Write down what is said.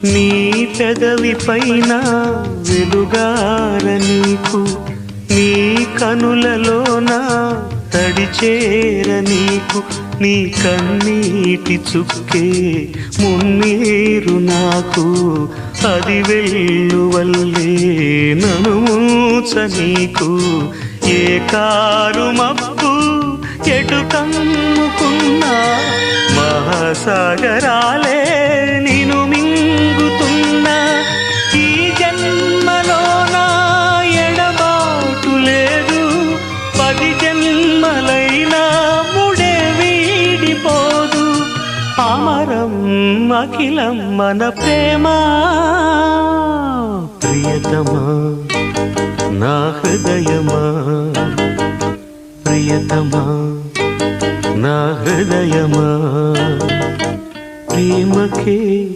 నీ పెదవి పైన వెలుగార నీకు నీ కనులలోన తడిచేర నీకు నీ కన్నీటి చుక్కే మున్నీరు నాకు. అది వెల్లువల్లే నను మూచ నీకు. ఏ కారు మప్పు ఎటు కమ్ముకున్నా మహాసాగరాలే జన్మలైనా ముడే వీడిపోదు. అమరం అఖిలం మన ప్రేమ. ప్రియతమా నా హృదయమా. ప్రియతమా నా హృదయమా. ప్రేమకే